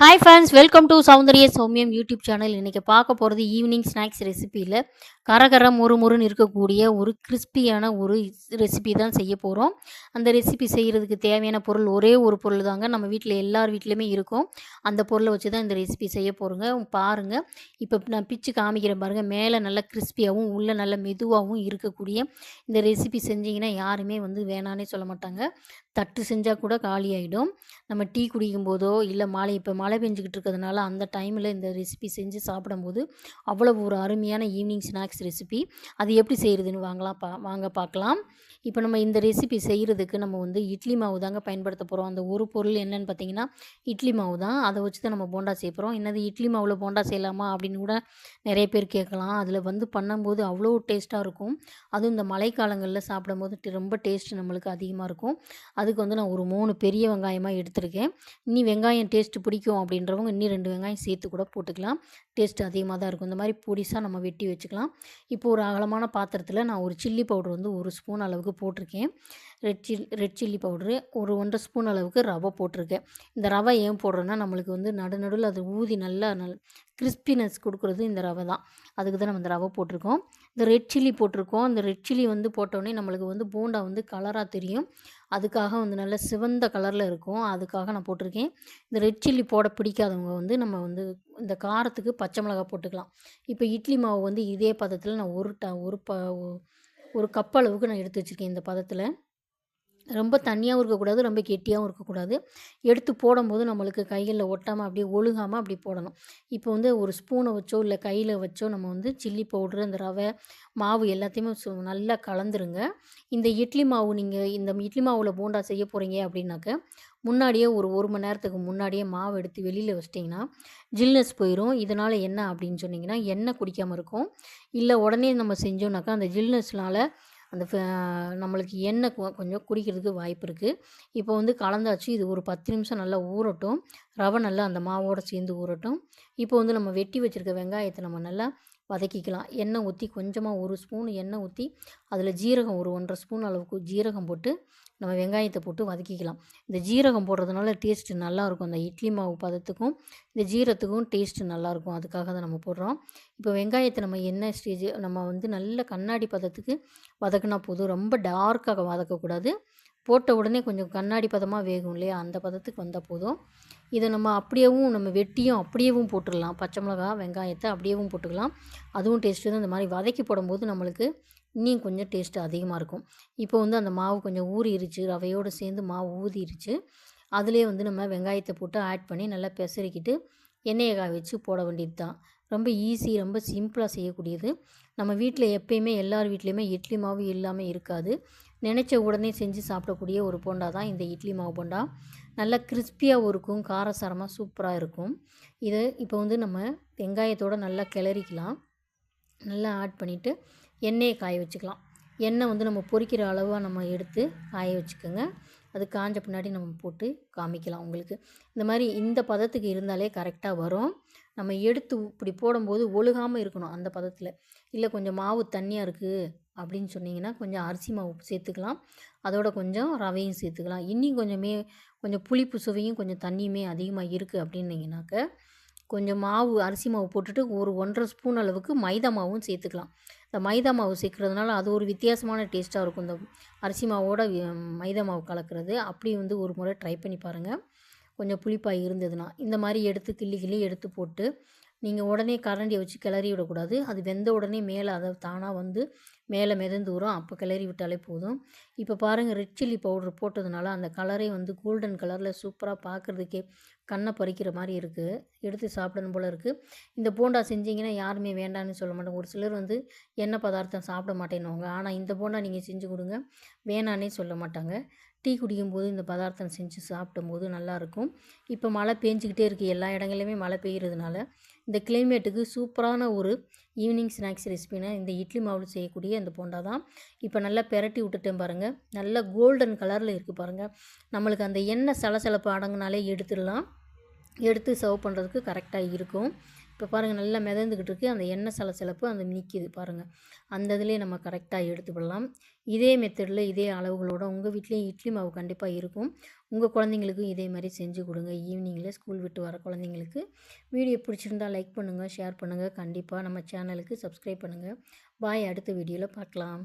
Hi friends welcome to Soundarya சௌமியம் YouTube channel இன்றைக்கி பார்க்க போகிறது ஈவினிங் ஸ்நாக்ஸ் ரெசிப்பியில் கரகர முறு முறுன்னு இருக்கக்கூடிய ஒரு கிறிஸ்பியான ஒரு ரெசிபி தான் செய்ய போகிறோம் அந்த ரெசிபி செய்கிறதுக்கு தேவையான பொருள் ஒரே ஒரு பொருள் தாங்க. நம்ம வீட்டில் எல்லார் வீட்லேயுமே இருக்கும். அந்த பொருளை வச்சு தான் இந்த ரெசிபி செய்ய போகிறோங்க பாருங்கள் இப்போ நான் பிச்சு காமிக்கிறேன் பாருங்கள் மேலே நல்லா கிறிஸ்பியாகவும் உள்ளே நல்ல மெதுவாகவும் இருக்கக்கூடிய இந்த ரெசிபி செஞ்சிங்கன்னா யாருமே வந்து வேணானே சொல்ல மாட்டாங்க. தட்டு செஞ்சால் கூட காலி ஆகிடும் நம்ம டீ குடிக்கும் போதோ இல்லை மாலை இப்போ மாலை மழை பெஞ்சிக்கிட்டு இருக்கிறதுனால அந்த டைமில் இந்த ரெசிபி செஞ்சு சாப்பிடும்போது அவ்வளோ ஒரு அருமையான ஈவினிங் ஸ்நாக்ஸ் ரெசிபி அது எப்படி செய்கிறதுன்னு வாங்கலாம் பா வாங்க பார்க்கலாம். இப்போ நம்ம இந்த ரெசிபி செய்கிறதுக்கு நம்ம வந்து இட்லி மாவு தாங்க பயன்படுத்த போகிறோம் அந்த ஒரு பொருள் என்னென்னு பார்த்தீங்கன்னா இட்லி மாவு தான். அதை வச்சு தான் நம்ம போண்டா செய்ய போகிறோம் என்னது இட்லி மாவில் போண்டா செய்யலாமா அப்படின்னு கூட நிறைய பேர் கேட்கலாம். அதில் வந்து பண்ணும்போது அவ்வளோ டேஸ்ட்டாக இருக்கும். அதுவும் இந்த மழைக்காலங்களில் சாப்பிடும்போது ரொம்ப டேஸ்ட் நம்மளுக்கு அதிகமாக இருக்கும். அதுக்கு வந்து நான் ஒரு மூணு பெரிய வெங்காயமாக எடுத்திருக்கேன். இனி வெங்காயம் டேஸ்ட்டு பிடிக்கும் அப்படின்றவங்க இன்னும் ரெண்டு வெங்காயம் சேர்த்து கூட போட்டுக்கலாம். டேஸ்ட் அதிகமாக தான் இருக்கும். இந்த மாதிரி பொடிசாக நம்ம வெட்டி வச்சுக்கலாம். இப்போ ஒரு அகலமான பாத்திரத்தில் நான் ஒரு சில்லி பவுடர் வந்து ஒரு ஸ்பூன் அளவுக்கு போட்டிருக்கேன். Red chilli red chilli powder ஒரு ஒன்றரை ஸ்பூன் அளவுக்கு ரவை போட்டிருக்கேன். இந்த ரவை ஏன் போடுறேன்னா நம்மளுக்கு வந்து நடுநடுவில் அது ஊதி நல்லா நல் கிறிஸ்பினஸ் கொடுக்குறது இந்த ரவை தான். அதுக்கு தான் நம்ம இந்த ரவை போட்டிருக்கோம். இந்த ரெட் சில்லி போட்டிருக்கோம். இந்த ரெட் சில்லி வந்து போட்டோடனே நம்மளுக்கு வந்து போண்டா வந்து கலராக தெரியும். அதுக்காக வந்து நல்ல சிவந்த கலரில் இருக்கும். அதுக்காக நான் போட்டிருக்கேன். இந்த ரெட் சில்லி போட பிடிக்காதவங்க வந்து நம்ம வந்து இந்த காரத்துக்கு பச்சை மிளகாய் போட்டுக்கலாம். இப்போ இட்லி மாவு வந்து இதே பதத்தில் நான் ஒரு ட ஒரு ப ஒரு கப் அளவுக்கு நான் எடுத்து வச்சுருக்கேன் இந்த பதத்தில். ரொம்ப தண்ணியாகவும் இருக்கக்கூடாது ரொம்ப கெட்டியாகவும் இருக்கக்கூடாது. எடுத்து போடும்போது நம்மளுக்கு கைகளில் ஒட்டாமல் அப்படியே ஒழுகாமல் அப்படி போடணும். இப்போ வந்து ஒரு ஸ்பூனை வச்சோ இல்லை கையில் வச்சோ நம்ம வந்து சில்லி பவுட்ரு அந்த ரவை மாவு எல்லாத்தையுமே சு நல்லா கலந்துருங்க. இந்த இட்லி மாவு நீங்கள் இந்த இட்லி மாவில் போண்டா செய்ய போகிறீங்க அப்படின்னாக்க முன்னாடியே ஒரு ஒரு மணி நேரத்துக்கு முன்னாடியே மாவு எடுத்து வெளியில் வச்சிட்டிங்கன்னா ஜில்னஸ் போயிடும் இதனால் என்ன அப்படின்னு சொன்னிங்கன்னா எண்ணெய் குடிக்காமல் இருக்கும். இல்லை உடனே நம்ம செஞ்சோம்னாக்கா அந்த ஜில்னஸ்னால அந்த நம்மளுக்கு எண்ணெய் கொஞ்சம் குடிக்கிறதுக்கு வாய்ப்பு இருக்குது இப்போ வந்து கலந்தாச்சு இது ஒரு பத்து நிமிஷம் நல்லா ஊறட்டும். ரவை நல்லா அந்த மாவோடு சேர்ந்து ஊறட்டும். இப்போ வந்து நம்ம வெட்டி வச்சுருக்க வெங்காயத்தை நம்ம நல்லா வதக்கிக்கலாம். எண்ணெய் ஊற்றி கொஞ்சமாக ஒரு ஸ்பூன் எண்ணெய் ஊற்றி அதில் ஜீரகம் ஒரு ஒன்றரை ஸ்பூன் அளவுக்கு ஜீரகம் போட்டு நம்ம வெங்காயத்தை போட்டு வதக்கிக்கலாம். இந்த ஜீரகம் போடுறதுனால டேஸ்ட்டு நல்லாயிருக்கும் அந்த இட்லி மாவு பதத்துக்கும் இந்த ஜீரத்துக்கும் டேஸ்ட்டு நல்லாயிருக்கும் அதுக்காக தான் நம்ம போடுறோம். இப்போ வெங்காயத்தை நம்ம என்ன ஸ்டேஜ் நம்ம வந்து நல்ல கண்ணாடி பதத்துக்கு வதக்குனா போதும். ரொம்ப டார்க்காக வதக்கக்கூடாது. போட்ட உடனே கொஞ்சம் கண்ணாடி பதமாக வேகும் இல்லையா? அந்த பதத்துக்கு வந்தால் போதும். இதை நம்ம அப்படியேவும் நம்ம வெட்டியும் அப்படியேவும் போட்டுடலாம். பச்சை மிளகா வெங்காயத்தை அப்படியேவும் போட்டுக்கலாம். அதுவும் டேஸ்ட்டு தான் இந்த மாதிரி வதக்கி போடும்போது நம்மளுக்கு இன்னும் கொஞ்சம் டேஸ்ட்டு அதிகமாக இருக்கும். இப்போ வந்து அந்த மாவு கொஞ்சம் ஊறிடுச்சு ரவையோடு சேர்ந்து மாவு ஊதிருச்சு அதிலே வந்து நம்ம வெங்காயத்தை போட்டு ஆட் பண்ணி நல்லா பெசரிக்கிட்டு எண்ணெயை காய வச்சு போட வேண்டியது தான் ரொம்ப ஈஸி ரொம்ப சிம்பிளாக செய்யக்கூடியது. நம்ம வீட்டில் எப்பயுமே எல்லார் வீட்லேயுமே இட்லி மாவு இல்லாமல் இருக்காது. நினச்ச உடனே செஞ்சு சாப்பிடக்கூடிய ஒரு போண்டா தான் இந்த இட்லி மாவு போண்டா. நல்லா கிறிஸ்பியாகவும் இருக்கும் காரசாரமாக சூப்பராக இருக்கும். இது இப்போ வந்து நம்ம வெங்காயத்தோடு நல்லா கிளறிக்கலாம். நல்லா ஆட் பண்ணிவிட்டு எண்ணெயை காய வச்சுக்கலாம். எண்ணெய் வந்து நம்ம பொரிக்கிற அளவாக நம்ம எடுத்து காய வச்சுக்கோங்க. அது காஞ்ச பின்னாடி நம்ம போட்டு காமிக்கலாம் உங்களுக்கு. இந்த மாதிரி இந்த பதத்துக்கு இருந்தாலே கரெக்டாக வரும். நம்ம எடுத்து இப்படி போடும்போது ஒழுகாமல் இருக்கணும் அந்த பதத்தில். இல்லை கொஞ்சம் மாவு தண்ணியாக இருக்குது அப்படின்னு சொன்னீங்கன்னா கொஞ்சம் அரிசி மாவு சேர்த்துக்கலாம். அதோட கொஞ்சம் ரவையும் சேர்த்துக்கலாம். இன்னும் கொஞ்சமே கொஞ்சம் புளிப்பு சுவையும் கொஞ்சம் தண்ணியுமே அதிகமாக இருக்குது அப்படின்னீங்கனாக்க கொஞ்சம் மாவு அரிசி மாவு போட்டுட்டு ஒரு ஒன்றரை ஸ்பூன் அளவுக்கு மைதா மாவும் சேர்த்துக்கலாம். இந்த மைதா மாவு சேர்க்குறதுனால அது ஒரு வித்தியாசமான டேஸ்ட்டாக இருக்கும். இந்த அரிசி மாவோட மைதா மாவு கலக்கிறது. அப்படி வந்து ஒரு முறை ட்ரை பண்ணி பாருங்கள் கொஞ்சம் புளிப்பாக இருந்ததுன்னா இந்த மாதிரி எடுத்து கிள்ளி கிள்ளி எடுத்து போட்டு நீங்கள் உடனே கரண்டியை வச்சு கிளறி விடக்கூடாது. அது வெந்த உடனே மேலே அதை தானாக வந்து மேலே மிதந்து வரும். அப்போ கிளறி விட்டாலே போதும். இப்போ பாருங்கள் ரெட் சில்லி பவுடர் போட்டதுனால அந்த கலரே வந்து கோல்டன் கலரில் சூப்பராக பார்க்குறதுக்கே கண்ணை பறிக்கிற மாதிரி இருக்குது எடுத்து சாப்பிடணும் போல் இருக்குது இந்த போண்டா செஞ்சீங்கன்னா யாருமே வேண்டான்னு சொல்ல மாட்டாங்க. ஒரு சிலர் வந்து எண்ணெய் பதார்த்தம் சாப்பிட மாட்டேன்னுவாங்க. ஆனால் இந்த போண்டா நீங்கள் செஞ்சு கொடுங்க. வேணான்னே சொல்ல மாட்டாங்க. டீ குடிக்கும்போது இந்த பதார்த்தம் செஞ்சு சாப்பிடும்போது நல்லாயிருக்கும். இப்போ மழை பேஞ்சிக்கிட்டே இருக்குது எல்லா இடங்கள்லையுமே மழை பெய்கிறதுனால இந்த கிளைமேட்டுக்கு சூப்பரான ஒரு ஈவினிங் ஸ்நாக்ஸ் ரெசிபினா இந்த இட்லி மாவில் செய்யக்கூடிய அந்த போண்டா தான். இப்போ நல்லா பெரட்டி விட்டுட்டேன் பாருங்கள் நல்லா கோல்டன் கலரில் இருக்குது பாருங்கள் நம்மளுக்கு அந்த எண்ணெய் சலசலப்பு அடங்குனாலே எடுத்துடலாம். எடுத்து சர்வ் பண்ணுறதுக்கு கரெக்டாக இருக்கும். இப்போ பாருங்கள் நல்லா மிதந்துக்கிட்டு இருக்குது அந்த எண்ணெய் சலசலப்பு அந்த நிற்கிது பாருங்கள் அந்த இதுலேயே நம்ம கரெக்டாக எடுத்து இதே மெத்தடில் இதே அளவுகளோட உங்கள் வீட்லேயும் இட்லி மாவு கண்டிப்பாக இருக்கும். உங்கள் குழந்தைங்களுக்கும் இதே மாதிரி செஞ்சு கொடுங்க. ஈவினிங்கில் ஸ்கூல் விட்டு வர குழந்தைங்களுக்கு. வீடியோ பிடிச்சிருந்தா லைக் பண்ணுங்கள் ஷேர் பண்ணுங்கள் கண்டிப்பாக நம்ம சேனலுக்கு சப்ஸ்கிரைப் பண்ணுங்கள் பாய் அடுத்த வீடியோவில் பார்க்கலாம்.